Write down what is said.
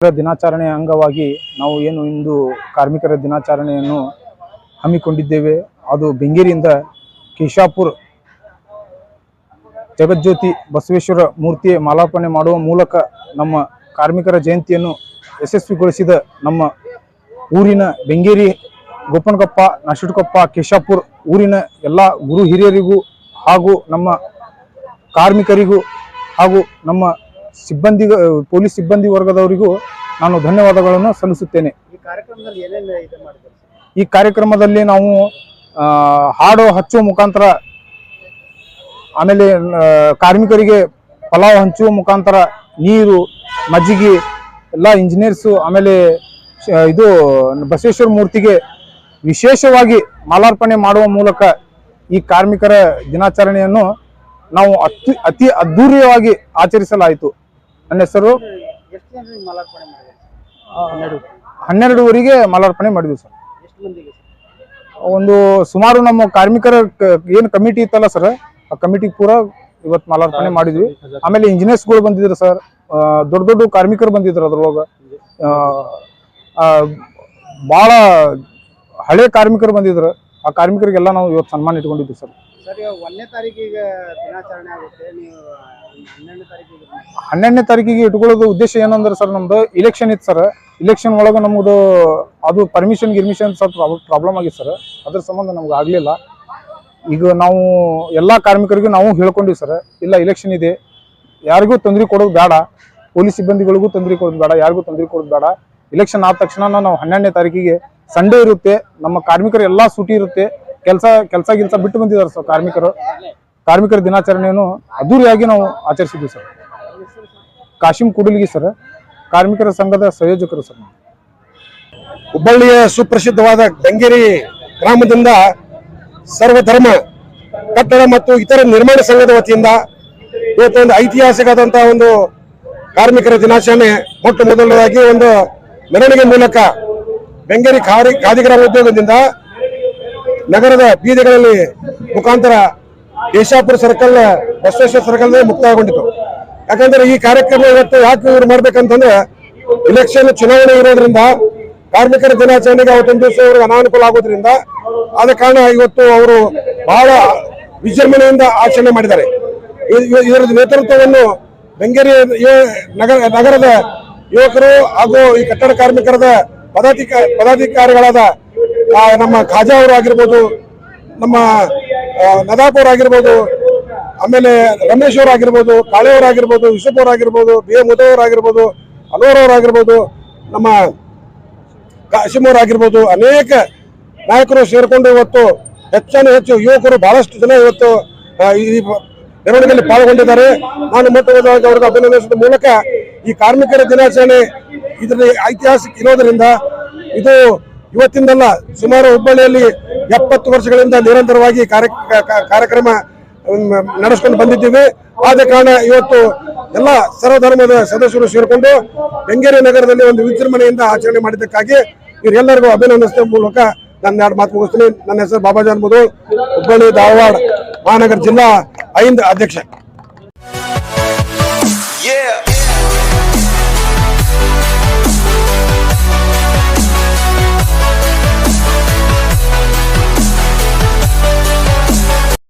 ದಿನಾಚರಣೆಯ ಅಂಗವಾಗಿ ನಾವು ಏನು ಇಂದು ಕಾರ್ಮಿಕರ ದಿನಾಚರಣೆಯನ್ನು ಹಮ್ಮಿಕೊಂಡಿದ್ದೇವೆ. ಅದು ಬೆಂಗೇರಿಯಿಂದ ಕೇಶಾಪುರ್ ಜಗಜ್ಯೋತಿ ಬಸವೇಶ್ವರ ಮೂರ್ತಿಯ ಮಾಲಾರ್ಪಣೆ ಮಾಡುವ ಮೂಲಕ ನಮ್ಮ ಕಾರ್ಮಿಕರ ಜಯಂತಿಯನ್ನು ಯಶಸ್ವಿಗೊಳಿಸಿದ ನಮ್ಮ ಊರಿನ ಬೆಂಗೇರಿ ಗೋಪನಕೊಪ್ಪ ನಶಿಟ್ಕೊಪ್ಪ ಕೇಶಾಪುರ್ ಊರಿನ ಎಲ್ಲ ಗುರು ಹಿರಿಯರಿಗೂ ಹಾಗೂ ನಮ್ಮ ಕಾರ್ಮಿಕರಿಗೂ ಹಾಗೂ ನಮ್ಮ ಸಿಬ್ಬಂದಿ ಪೊಲೀಸ್ ಸಿಬ್ಬಂದಿ ವರ್ಗದವರಿಗೂ ನಾನು ಧನ್ಯವಾದಗಳನ್ನು ಸಲ್ಲಿಸುತ್ತೇನೆ. ಈ ಕಾರ್ಯಕ್ರಮದಲ್ಲಿ ನಾವು ಆ, ಹಾಡು ಹಚ್ಚುವ ಮುಖಾಂತರ ಆಮೇಲೆ ಕಾರ್ಮಿಕರಿಗೆ ಪಲಾವ್ ಹಂಚುವ ಮುಖಾಂತರ ನೀರು ಮಜ್ಜಿಗೆ ಎಲ್ಲ ಇಂಜಿನಿಯರ್ಸು ಆಮೇಲೆ ಇದು ಬಸವೇಶ್ವರ ಮೂರ್ತಿಗೆ ವಿಶೇಷವಾಗಿ ಮಾಲಾರ್ಪಣೆ ಮಾಡುವ ಮೂಲಕ ಈ ಕಾರ್ಮಿಕರ ದಿನಾಚರಣೆಯನ್ನು ನಾವು ಅತಿ ಅತಿ ಅದ್ಧೂರಿಯವಾಗಿ ಆಚರಿಸಲಾಯಿತು. ನನ್ನ ಹೆಸರು? ಹನ್ನೆರಡುವರೆಗೆ ಮಾಲಾರ್ಪಣೆ ಮಾಡಿದ್ವಿ ಸರ್. ಒಂದು ಸುಮಾರು ನಮ್ಮ ಕಾರ್ಮಿಕರ ಏನು ಕಮಿಟಿ ಇತ್ತಲ್ಲ ಸರ್, ಆ ಕಮಿಟಿ ಪೂರ ಇವತ್ತು ಮಾಲಾರ್ಪಣೆ ಮಾಡಿದ್ವಿ. ಆಮೇಲೆ ಇಂಜಿನಿಯರ್ಸ್ಗಳು ಬಂದಿದ್ರು ಸರ್ ದೊಡ್ಡ ದೊಡ್ಡ ಕಾರ್ಮಿಕರು ಬಂದಿದ್ರು ಅದ್ರೊಳಗೆ. ಭಾಳ ಹಳೆ ಕಾರ್ಮಿಕರು ಬಂದಿದ್ರು. ಆ ಕಾರ್ಮಿಕರಿಗೆಲ್ಲ ನಾವು ಇವತ್ತು ಸನ್ಮಾನ ಇಟ್ಕೊಂಡಿದ್ದೀವಿ ಸರ್. ಸರ್ ಒಂದನೇ ತಾರೀಕಿಗೆ ದಿನಾಚರಣೆ ಆಗುತ್ತೆ. ನೀವು ಹನ್ನೆರಡನೇ ತಾರೀಕಿಗೆ. ಹನ್ನೆರಡನೇ ಇಟ್ಕೊಳ್ಳೋದು ಉದ್ದೇಶ ಏನಂದ್ರೆ ಸರ್ ನಮ್ದು ಇಲೆಕ್ಷನ್ ಇತ್ತು ಸರ್. ಇಲೆಕ್ಷನ್ ಒಳಗೆ ನಮ್ಮದು ಅದು ಪರ್ಮಿಷನ್ ಗಿರ್ಮಿಷನ್ ಸ್ವಲ್ಪ ಪ್ರಾಬ್ಲಮ್ ಆಗಿತ್ತು ಸರ್. ಅದ್ರ ಸಂಬಂಧ ನಮ್ಗೆ ಆಗಲಿಲ್ಲ. ಈಗ ನಾವು ಎಲ್ಲ ಕಾರ್ಮಿಕರಿಗೂ ನಾವು ಹೇಳ್ಕೊಂಡಿವಿ ಸರ್ ಇಲ್ಲ ಇಲೆಕ್ಷನ್ ಇದೆ. ಯಾರಿಗೂ ತೊಂದರೆ ಕೊಡೋದು ಬೇಡ. ಪೊಲೀಸ್ ಸಿಬ್ಬಂದಿಗಳಿಗೂ ತೊಂದರೆ ಕೊಡೋದು ಬೇಡ. ಯಾರಿಗೂ ತೊಂದರೆ ಕೊಡೋದು ಬೇಡ. ಇಲೆಕ್ಷನ್ ಆದ ತಕ್ಷಣ ನಾವು ಹನ್ನೆರಡನೇ ತಾರೀಕಿಗೆ ಸಂಡೇ ಇರುತ್ತೆ, ನಮ್ಮ ಕಾರ್ಮಿಕರು ಎಲ್ಲ ಸೂಟಿ ಇರುತ್ತೆ. ಕೆಲಸ ಕೆಲಸ ಗಿಲ್ಸ ಬಿಟ್ಟು ಬಂದಿದ್ದಾರೆ ಸರ್ ಕಾರ್ಮಿಕರು. ಕಾರ್ಮಿಕರ ದಿನಾಚರಣೆಯನ್ನು ಅದ್ದೂರಿಯಾಗಿ ನಾವು ಆಚರಿಸಿದ್ವಿ ಸರ್ ಕಾಶಿಂ ಕುಡಲ್ಗಿ ಸರ್ ಕಾರ್ಮಿಕರ ಸಂಘದ ಸಂಯೋಜಕರು ಸರ್. ಹುಬ್ಬಳ್ಳಿಯ ಸುಪ್ರಸಿದ್ಧವಾದ ಗಂಗೇರಿ ಗ್ರಾಮದಿಂದ ಸರ್ವಧರ್ಮ, ಕಟ್ಟಡ ಮತ್ತು ಇತರ ನಿರ್ಮಾಣ ಸಂಘದ ವತಿಯಿಂದ ಇವತ್ತೊಂದು ಐತಿಹಾಸಿಕವಾದಂತಹ ಒಂದು ಕಾರ್ಮಿಕರ ದಿನಾಚರಣೆ, ಮೊಟ್ಟ ಮೊದಲನೇದಾಗಿ ಒಂದು ಮೆರವಣಿಗೆ ಮೂಲಕ ಬೆಂಗೇರಿ ಖಾರಿ ಖಾದಿ ಗ್ರಾಮ ಉದ್ಯೋಗದಿಂದ ನಗರದ ಬೀದಿಗಳಲ್ಲಿ ಮುಖಾಂತರ ಕೇಶಾಪುರ ಸರ್ಕಲ್ ಬಸವೇಶ್ವರ ಸರ್ಕಲ್ ಮುಕ್ತಾಯಗೊಂಡಿತು. ಯಾಕಂದ್ರೆ ಈ ಕಾರ್ಯಕ್ರಮ ಇವತ್ತು ಯಾಕೆ ಇವ್ರು ಮಾಡ್ಬೇಕಂತಂದ್ರೆ ಇಲೆಕ್ಷನ್ ಚುನಾವಣೆ ಇರೋದ್ರಿಂದ ಕಾರ್ಮಿಕರ ದಿನಾಚರಣೆಗೆ ಅವತ್ತೊಂದು ದಿವಸ ಅವ್ರಿಗೆ ಅನಾನುಕೂಲ ಆಗೋದ್ರಿಂದ ಆದ ಕಾರಣ ಇವತ್ತು ಅವರು ಬಹಳ ವಿಜೃಂಭಣೆಯಿಂದ ಆಚರಣೆ ಮಾಡಿದ್ದಾರೆ. ಇದರ ನೇತೃತ್ವವನ್ನು ಬೆಂಗೇರಿ ನಗರ, ನಗರದ ಯುವಕರು ಹಾಗೂ ಈ ಕಟ್ಟಡ ಕಾರ್ಮಿಕರದ ಪದಾಧಿಕ ಪದಾಧಿಕಾರಿಗಳಾದ ನಮ್ಮ ಖಾಜಾ ಅವರು ಆಗಿರ್ಬೋದು ನಮ್ಮ ಆ, ನದಾಪ್ ಅವ್ರು ಆಗಿರ್ಬೋದು ಆಮೇಲೆ ರಮೇಶ್ ಅವರು ಆಗಿರ್ಬೋದು ಕಾಳೆ ಅವ್ರು ಆಗಿರ್ಬೋದು ಯೂಸುಫ್ ಅವ್ರು ಆಗಿರ್ಬೋದು ಬಿ ಎ ಮುದವ್ ಅವ್ರು ಆಗಿರ್ಬೋದು ಅನ್ವರ್ ಅವ್ರು ಆಗಿರ್ಬೋದು ನಮ್ಮ ಕಾಶಿಮ್ ಅವ್ರು ಆಗಿರ್ಬೋದು ಅನೇಕ ನಾಯಕರು ಸೇರಿಕೊಂಡು ಇವತ್ತು ಹೆಚ್ಚಾನು ಹೆಚ್ಚು ಯುವಕರು ಬಹಳಷ್ಟು ಜನ ಇವತ್ತು ಈ ಮೆರವಣಿಗೆಯಲ್ಲಿ ಪಾಲ್ಗೊಂಡಿದ್ದಾರೆ. ನಾನು ಮೊಟ್ಟಮೊದಲಾಗಿ ಅವರಿಗೆ ಅಭಿನಂದಿಸುವ ಮೂಲಕ ಈ ಕಾರ್ಮಿಕರ ದಿನಾಚರಣೆ ಇದರಲ್ಲಿ ಐತಿಹಾಸಿಕ ಇರೋದರಿಂದ ಇದು ಇವತ್ತಿಂದಲ್ಲ ಸುಮಾರು ಹುಬ್ಬಳ್ಳಿಯಲ್ಲಿ ಎಪ್ಪತ್ತು ವರ್ಷಗಳಿಂದ ನಿರಂತರವಾಗಿ ಕಾರ್ಯ ಕಾರ್ಯಕ್ರಮ ನಡೆಸ್ಕೊಂಡು ಬಂದಿದ್ದೀವಿ. ಆದ ಕಾರಣ ಇವತ್ತು ಎಲ್ಲ ಸರ್ವಧರ್ಮದ ಸದಸ್ಯರು ಸೇರಿಕೊಂಡು ಬೆಂಗೇರಿ ನಗರದಲ್ಲಿ ಒಂದು ವಿಜೃಂಭಣೆಯಿಂದ ಆಚರಣೆ ಮಾಡಿದ್ದಕ್ಕಾಗಿ ಇವರೆಲ್ಲರಿಗೂ ಅಭಿನಂದಿಸುವ ಮೂಲಕ ನನ್ನ ಎರಡು ಮಾತು ಮುಗಿಸ್ತೀನಿ. ನನ್ನ ಹೆಸರು ಬಾಬಾಜಾನ್ ಮುದು ಹುಬ್ಬಳ್ಳಿ, ಧಾರವಾಡ, ಮಹಾನಗರ ಜಿಲ್ಲಾ ಐಂದ ಅಧ್ಯಕ್ಷ.